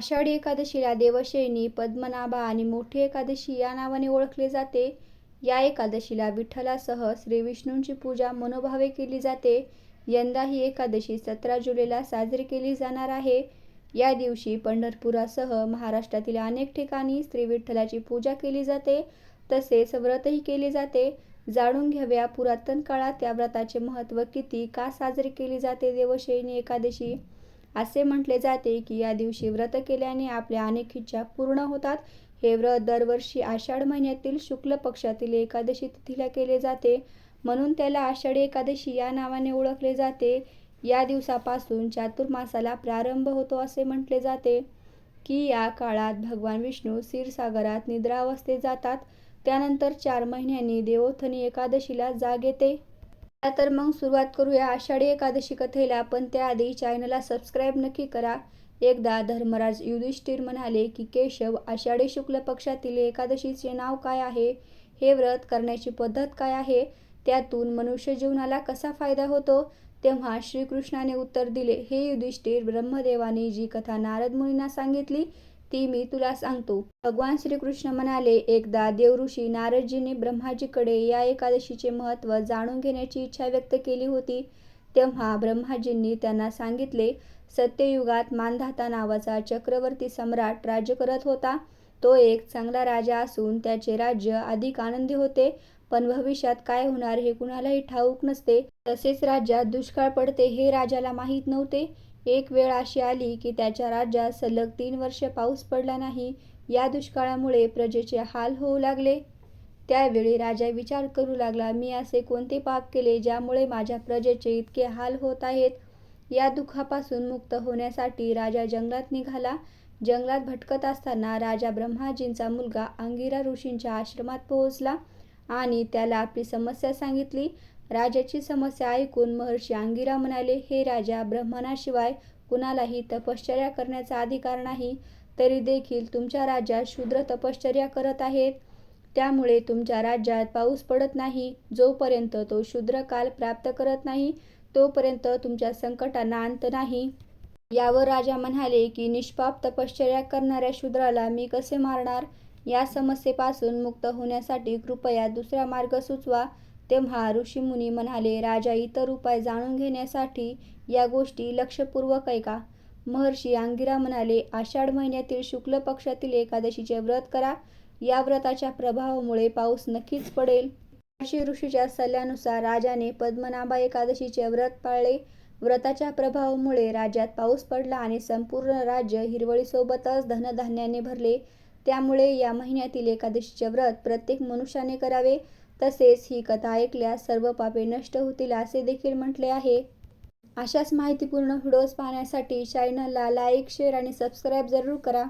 आषाढी एकादशीला देवशयनी पद्मनाभा आणि मोठी एकादशी या नावाने ओळखले जाते. या एकादशीला विठ्ठलासह श्री विष्णूंची पूजा मनोभावे केली जाते. यंदा ही एकादशी सतरा जुलैला साजरी केली जाणार आहे. या दिवशी पंढरपुरासह महाराष्ट्रातील अनेक ठिकाणी श्री विठ्ठलाची पूजा केली जाते. तसेच व्रतही केले जाते. जाणून घ्याव्या पुरातन काळात या व्रताचे महत्त्व किती का साजरी केली जाते देवशयनी एकादशी? असे म्हटले जाते की या दिवशी व्रत केल्याने आपल्या अनेक इच्छा पूर्ण होतात. हे व्रत दरवर्षी आषाढ महिन्यातील शुक्ल पक्षातील एकादशी तिथीला केले जाते. म्हणून त्याला आषाढी एकादशी या नावाने ओळखले जाते. या दिवसापासून चातुर्मासाला प्रारंभ होतो असे म्हटले जाते की या काळात भगवान विष्णू क्षीरसागरात निद्रावस्थेत जातात. त्यानंतर चार महिन्यांनी देवोत्थनी एकादशीला जाग येते. तर मग सुरुवात करूया आषाढी एकादशी कथेला. पण त्याआधी चॅनलला सबस्क्राईब नक्की करा. एकदा धर्मराज युधिष्ठिर म्हणाले की केशव आषाढी शुक्ल पक्षातील एकादशीचे नाव काय आहे? हे व्रत करण्याची पद्धत काय आहे? त्यातून मनुष्य जीवनाला कसा फायदा होतो? तेव्हा श्रीकृष्णाने उत्तर दिले हे युधिष्ठिर ब्रह्मदेवाने जी कथा नारद मुनींना सांगितली ती मी तुला सांगतो. भगवान श्रीकृष्ण म्हणाले एकदा देवऋषी नारदजींनी ब्रह्माजीकडे या एकादशीचे महत्त्व जाणून घेण्याची इच्छा व्यक्त केली होती. तेव्हा ब्रह्माजींनी त्यांना सांगितले सत्ययुगात मानधाता नावाचा चक्रवर्ती सम्राट राज्य करत होता. तो एक चांगला राजा असून त्याचे राज्य अधिक आनंदी होते. पण भविष्यात काय होणार हे कुणालाही ठाऊक नसते. तसेच राज्यात दुष्काळ पडते हे राजाला माहीत नव्हते. एक वेळ अशी आली की त्याच्या राज्यात सलग तीन वर्ष पाऊस पडला नाही या दुष्काळामुळे प्रजेचे हाल होऊ लागले. त्यावेळी राजा विचार करू लागला मी असे कोणते पाप केले ज्यामुळे माझ्या प्रजेचे इतके हाल होत आहेत या दुःखापासून मुक्त होण्यासाठी राजा जंगलात निघाला. जंगलात भटकत असताना राजा ब्रह्माजींचा मुलगा अंगिरा ऋषींच्या आश्रमात पोहोचला आणि त्याला आपली समस्या सांगितली. राजाची समस्या ऐकून महर्षी अंगिरा म्हणाले हे राजा ब्रह्मणाशिवाय कुणालाही तपश्चर्या करण्याचा अधिकार नाही तरी देखील तुमच्या राज्यात शूद्र तपश्चर्या करत आहेत. त्यामुळे तुमच्या राज्यात पाऊस पडत नाही. जोपर्यंत तो शूद्र काल प्राप्त करत नाही तोपर्यंत तुमच्या संकटांना अंत नाही यावर राजा म्हणाले की निष्पाप तपश्चर्या करणाऱ्या शूद्राला मी कसे मारणार? या समस्येपासून मुक्त होण्यासाठी कृपया दुसरा मार्ग सुचवा. तेव्हा ऋषीमुनी म्हणाले राजा इतर उपाय जाणून घेण्यासाठी या गोष्टी लक्षपूर्वक ऐका. महर्षी अंगिरा म्हणाले आषाढ महिन्यातील शुक्ल पक्षातील एकादशीचे व्रत करा. या व्रताच्या प्रभावामुळे पाऊस नक्कीच पडेल. महर्षी ऋषीच्या सल्ल्यानुसार राजाने पद्मनाभा एकादशीचे व्रत पाळले. व्रताच्या प्रभावामुळे राज्यात पाऊस पडला आणि संपूर्ण राज्य हिरवळीसोबतच धनधान्याने भरले. त्यामुळे या महिन्यातील एकादशीचे व्रत प्रत्येक मनुष्याने करावे. तसेच ही कथा ऐकल्यास सर्व पापे नष्ट होतील असे देखील म्हटले आहे. अशाच माहितीपूर्ण व्हिडिओज पाहण्यासाठी चॅनलला लाईक शेअर आणि सबस्क्राईब जरूर करा.